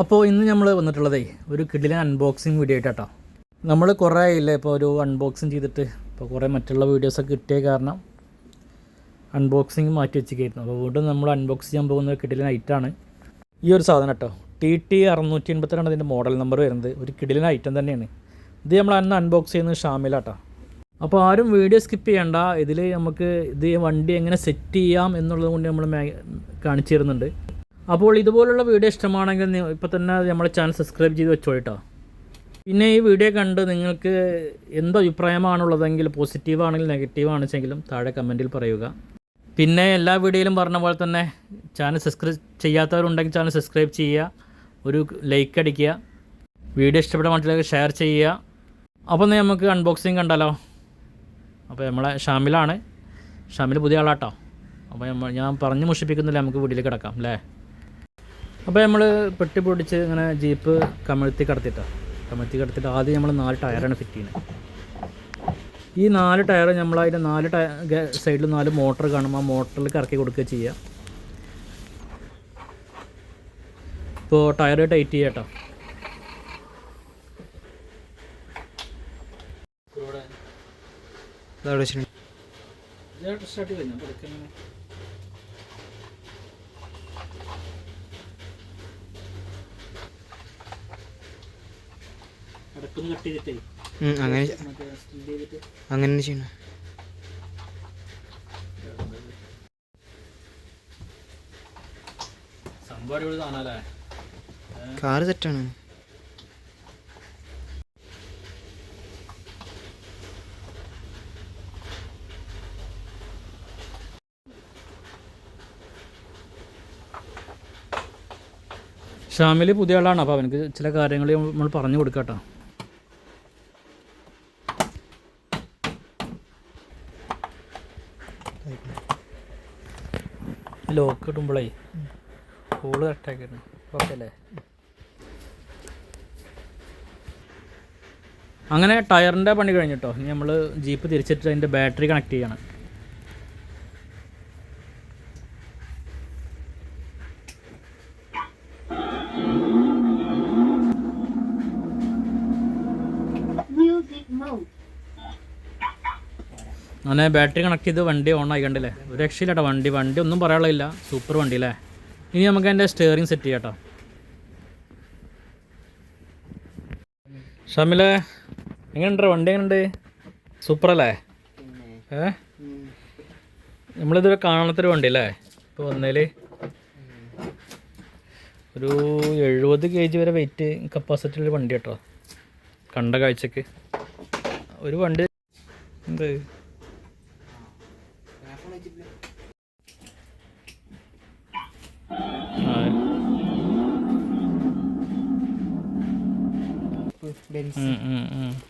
അപ്പോൾ ഇന്ന് നമ്മൾ വന്നിട്ടുള്ളതേ ഒരു കിഡിലെ അൺബോക്സിങ് വീഡിയോ ആയിട്ടോ നമ്മൾ കുറേ ആയില്ലേ ഇപ്പോൾ ഒരു അൺബോക്സിങ് ചെയ്തിട്ട്. ഇപ്പോൾ കുറേ മറ്റുള്ള വീഡിയോസൊക്കെ കിട്ടിയ കാരണം അൺബോക്സിങ് മാറ്റി വെച്ചിരിക്കുന്നു അപ്പോൾ വീണ്ടും നമ്മൾ അൺബോക്സ് ചെയ്യാൻ പോകുന്ന കിഡിലെ ഐറ്റാണ് ഈ ഒരു സാധനം കേട്ടോ. ടി ടി അറുന്നൂറ്റി എൺപത്തിരണ്ട് അതിന്റെ മോഡൽ നമ്പർ വരുന്നത് ഒരു കിഡിലെ ഐറ്റം തന്നെയാണ്. ഇത് നമ്മൾ അന്ന് അൺബോക്സ് ചെയ്യുന്നത് ഷാമിലാട്ടോ. അപ്പോൾ ആരും വീഡിയോ സ്കിപ്പ് ചെയ്യണ്ട. ഇതിൽ നമുക്ക് ഇത് വണ്ടി എങ്ങനെ സെറ്റ് ചെയ്യാം എന്നുള്ളത് കൊണ്ട് നമ്മൾ കാണിച്ചു തരുന്നുണ്ട്. അപ്പോൾ ഇതുപോലുള്ള വീഡിയോ ഇഷ്ടമാണെങ്കിൽ ഇപ്പോൾ തന്നെ നമ്മളെ ചാനൽ സബ്സ്ക്രൈബ് ചെയ്ത് വെച്ചോട്ടോ പിന്നെ ഈ വീഡിയോ കണ്ട് നിങ്ങൾക്ക് എന്ത് അഭിപ്രായമാണുള്ളതെങ്കിൽ പോസിറ്റീവ് ആണെങ്കിലും നെഗറ്റീവ് ആണെച്ചെങ്കിലും താഴെ കമന്റിൽ പറയുക. പിന്നെ എല്ലാ വീഡിയോയിലും പറഞ്ഞ പോലെ തന്നെ ചാനൽ സബ്സ്ക്രൈബ് ചെയ്യാത്തവരുണ്ടെങ്കിൽ ചാനൽ സബ്സ്ക്രൈബ് ചെയ്യുക. ഒരു ലൈക്ക് അടിക്കുക. വീഡിയോ ഇഷ്ടപ്പെട്ട മറ്റുള്ളവർക്ക് ഷെയർ ചെയ്യുക. അപ്പോൾ നമുക്ക് അൺബോക്സിങ് കണ്ടാലോ അപ്പോൾ നമ്മളെ ഷാമിലാണ്. ഷാമിൽ പുതിയ ആളാട്ടോ. അപ്പോൾ നമ്മൾ ഞാൻ പറഞ്ഞ് മുഷിപ്പിക്കുന്നില്ല നമുക്ക് വീട്ടിൽ കിടക്കാം അല്ലേ? അപ്പോൾ നമ്മൾ പെട്ടി പൊടിച്ച് ഇങ്ങനെ ജീപ്പ് കമഴ്ത്തി കടത്തിയിട്ടാണ് കമഴ്ത്തി കടത്തിയിട്ട് ആദ്യം നമ്മൾ നാല് ടയറാണ് ഫിറ്റ് ചെയ്യുന്നത് ഈ നാല് ടയർ നമ്മൾ അതിന്റെ നാല് ടയർ സൈഡിൽ നാല് മോട്ടർ കാണും ആ മോട്ടറിൽ കറക്കി കൊടുക്കുക ചെയ്യുക ഇപ്പോൾ ടയർ ടൈറ്റ് ചെയ്യാം കേട്ടോ ഇതവിടെ വെച്ചിട്ടുണ്ട്. സ്റ്റാർട്ട് കഴിഞ്ഞു പതുക്കെ ഇങ്ങനെ ഇടക്കൊന്ന് കട്ട് ചെയ്തിട്ടേ ഉം, അങ്ങനെ അങ്ങനെ ചെയ്യണം. കാറ് സെറ്റാണ് ഷാമിൽ പുതിയ ആളാണ് അപ്പോൾ അവനക്ക് ചില കാര്യങ്ങൾ നമ്മൾ പറഞ്ഞു കൊടുക്കാം കേട്ടോ ലോക്ക് ഇടുമ്പോഴേ ഹോൾ കട്ടാക്കിയിരുന്നു ഓക്കെ അല്ലേ അങ്ങനെ ടയറിന്റെ പണി കഴിഞ്ഞിട്ടോ? ഇനി നമ്മൾ ജീപ്പ് തിരിച്ചിട്ട് അതിന്റെ ബാറ്ററി കണക്ട് ചെയ്യണം. അങ്ങനെ ബാറ്ററി കണക്ട് ചെയ്ത് വണ്ടി ഓൺ ആയി കണ്ടില്ലേ? ഒരു രക്ഷയില്ലാട്ടോ വണ്ടി. വണ്ടി ഒന്നും പറയാനുള്ളതില്ല. സൂപ്പർ വണ്ടി അല്ലേ ഇനി നമുക്ക് അതിന്റെ സ്റ്റിയറിംഗ് സെറ്റ് ചെയ്യാം കേട്ടോ ഷമിലെ എങ്ങനെയുണ്ട് വണ്ടി എങ്ങനെയുണ്ട്? സൂപ്പർ അല്ലേ? ഏ? നമ്മളിതൊരു കാണാത്തൊരു വണ്ടി അല്ലേ ഇപ്പോൾ വന്നതിൽ ഒരു എഴുപത് കെ ജി വരെ വെയിറ്റ് കപ്പാസിറ്റി ഉള്ള വണ്ടി കേട്ടോ കണ്ട കാഴ്ചക്ക്. ഒരു വണ്ടി എന്ത്? ആ. ഉം, ഉം, ഉം. അല്ലേ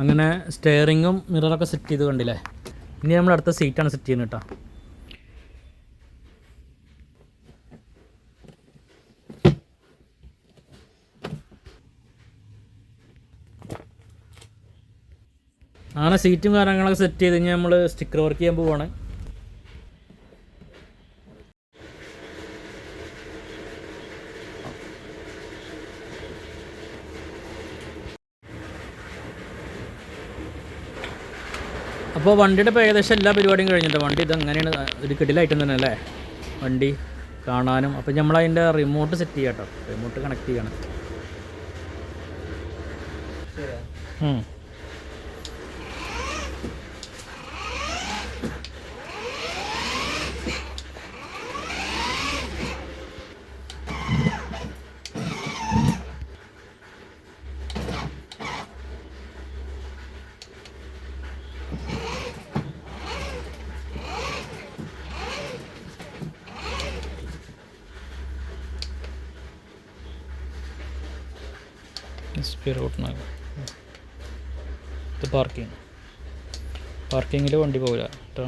അങ്ങനെ സ്റ്റെയറിങ്ങും മിററൊക്കെ സെറ്റ് ചെയ്ത് കണ്ടില്ലേ? ഇനി നമ്മൾ അടുത്ത സീറ്റാണ് സെറ്റ് ചെയ്യുന്നത് കേട്ടോ. അങ്ങനെ സീറ്റും കാര്യങ്ങളൊക്കെ സെറ്റ് ചെയ്ത് കഴിഞ്ഞാൽ നമ്മൾ സ്റ്റിക്കർ വർക്ക് ചെയ്യാൻ പോവാണ്. അപ്പോൾ വണ്ടിയുടെ ഇപ്പോൾ ഏകദേശം എല്ലാ പരിപാടിയും കഴിഞ്ഞിട്ട് വണ്ടി ഇതെങ്ങനെയാണ്? ഒരു കിടിലായിട്ട് തന്നെ അല്ലേ? വണ്ടി കാണാനും അപ്പോൾ നമ്മൾ അതിന്റെ റിമോട്ട് സെറ്റ് ചെയ്യാം കേട്ടോ റിമോട്ട് കണക്ട് ചെയ്യണം. എസ് പി ഇത് പാർക്കിംഗ് പാർക്കിങ്ങിൽ വണ്ടി പോകില്ല കേട്ടോ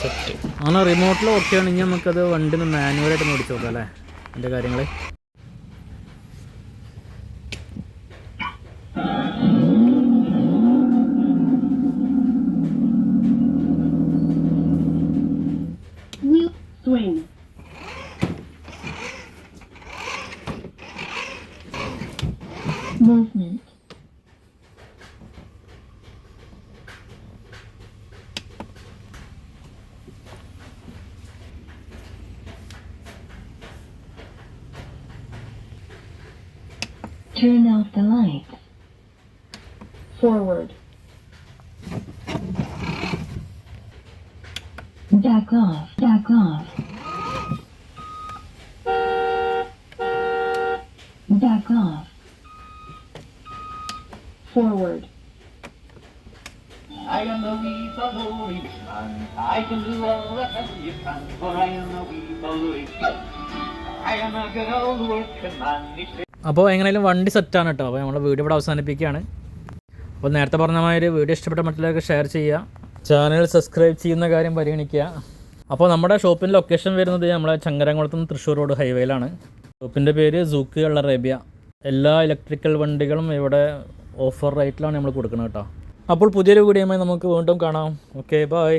സെറ്റ് അങ്ങനെ റിമോട്ടിൽ ഓക്കെ ആണെങ്കിൽ നമുക്കത് വണ്ടി ഒന്ന് മാനുവലായിട്ട് ഓടിച്ചു നോക്കാം അല്ലേ? അതിന്റെ കാര്യങ്ങൾ Movement. Turn off the lights. Forward. Back off. Back off. Back off. Forward. I am the wee policeman. I can do all that you can, for I am a wee policeman. I am a good old working man. അപ്പോൾ എങ്ങനെയാലും വണ്ടി സെറ്റാണ് കേട്ടോ അപ്പോൾ നമ്മൾ video ഇവിടെ അവസാനിപ്പിക്കുകയാണ് അപ്പോൾ നേരത്തെ പറഞ്ഞ മാതിരി വീഡിയോ ഇഷ്ടപ്പെട്ട മറ്റുള്ളവർക്ക് ഷെയർ ചെയ്യുക ചാനൽ സബ്സ്ക്രൈബ് ചെയ്യുന്ന കാര്യം പരിഗണിക്കുക അപ്പോൾ നമ്മുടെ ഷോപ്പിന്റെ ലൊക്കേഷൻ വരുന്നത് നമ്മളെ ചങ്ങരംകുളത്ത് നിന്ന് തൃശ്ശൂർ റോഡ് ഹൈവേയിലാണ് ഷോപ്പിന്റെ പേര് സൂക്ക് അറേബ്യ എല്ലാ ഇലക്ട്രിക്കൽ വണ്ടികളും ഇവിടെ ഓഫർ റേറ്റിലാണ് നമ്മൾ കൊടുക്കുന്നത് കേട്ടോ. അപ്പോൾ പുതിയൊരു വീഡിയോയുമായി നമുക്ക് വീണ്ടും കാണാം. Okay bye